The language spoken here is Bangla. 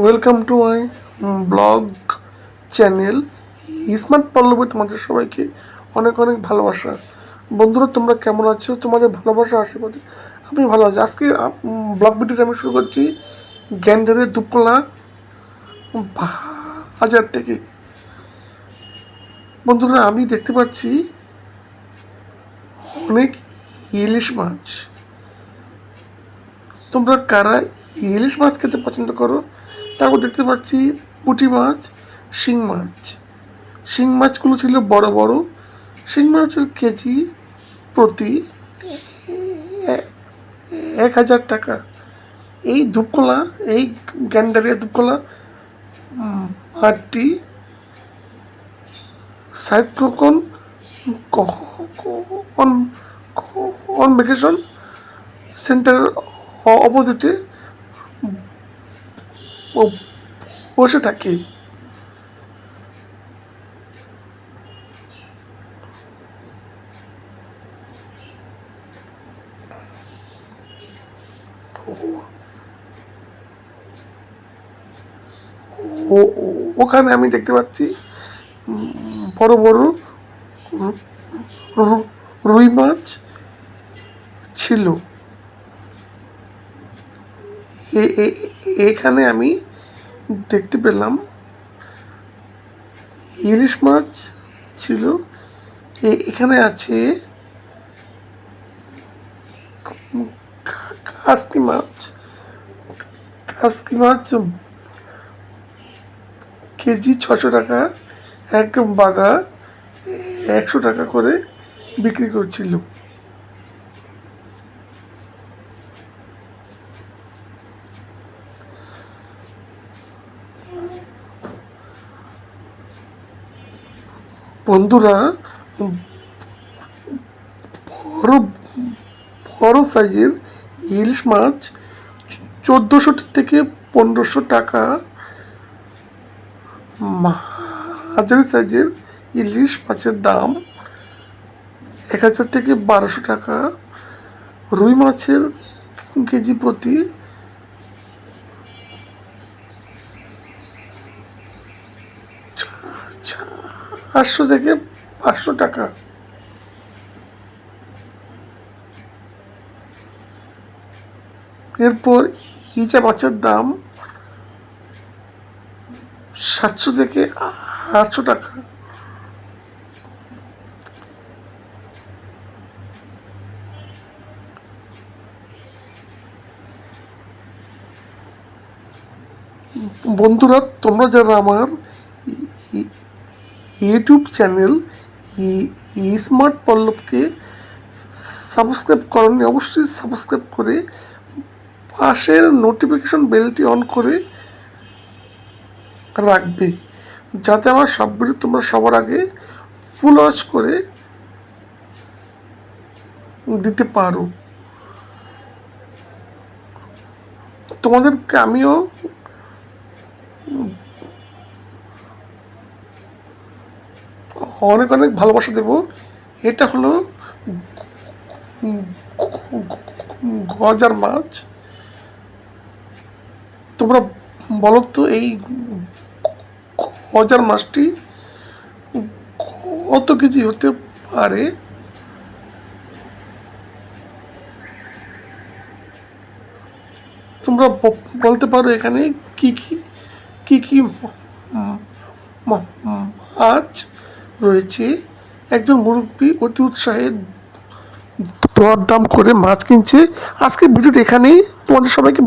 Welcome to my blog channel smart Pallavi তোমাদের সবাইকে অনেক অনেক ভালোবাসা। বন্ধুরা, তোমরা কেমন আছো? তোমাদের ভালোবাসা, আশীর্বাদে আমি ভালো আছি। আজকে ব্লগ ভিডিওটা আমি শুরু করছি গ্যান্ডারের দুপলা বাজার থেকে। বন্ধুরা, আমি দেখতে পাচ্ছি অনেক ইলিশ মাছ। তোমরা কারা ইলিশ মাছ খেতে পছন্দ করো? তারপর দেখতে পাচ্ছি পুঁটি মাছ শিং মাছ শিং মাছগুলো ছিল বড় বড় শিং মাছের কেজি প্রতি এক হাজার টাকা এই ধূপকলা এই গ্যান্ডারিয়া ধূপকলা মাঠটি সাইদ কোন অন ভ্যাকেশন সেন্টার অপোজিটে বসে থাকি। ওখানে আমি দেখতে পাচ্ছি বড় বড় রুই মাছ ছিল। এখানে আমি দেখতে পেলাম ইলিশ মাছ ছিল। এখানে আছে কাসকি মাছ। কাসকি মাছ কেজি ছশো টাকা, এক বাগা একশো টাকা করে বিক্রি করছিল। বন্ধুরা, বড় বড় সাইজের ইলিশ মাছ চোদ্দোশো থেকে পনেরোশো টাকা। মাঝারি সাইজের ইলিশ মাছের দাম এক হাজার থেকে বারোশো টাকা। রুই মাছের কেজি প্রতি চারশো থেকে পাঁচশো টাকা। এরপর ইচা মাছের দাম, সাতশো থেকে আটশো টাকা। বন্ধুরা, তোমরা যারা আমার ইউটিউব চ্যানেল স্মার্ট পল্লবকে সাবস্ক্রাইব করনি অবশ্যই সাবস্ক্রাইব করে পাশের নোটিফিকেশন বেলটি অন করে রাখবে, যাতে আমার সব তোমরা সবার আগে ফুল ওয়াচ করে দিতে পারো। তোমাদেরকে আমিও অনেক অনেক ভালোবাসা দেব। এটা হলো গজার মাছ। তোমরা বলো তো এই গজার মাছটি কত কেজি হতে পারে? তোমরা বলতে পারো এখানে কি কি কি কি মাছ। রয়েছে। একজন মুরব্বী অতি উৎসাহে দরদাম করে মাছ কিনছে। আজকে ভিডিওটি এখানেই। তোমাদের সবাইকে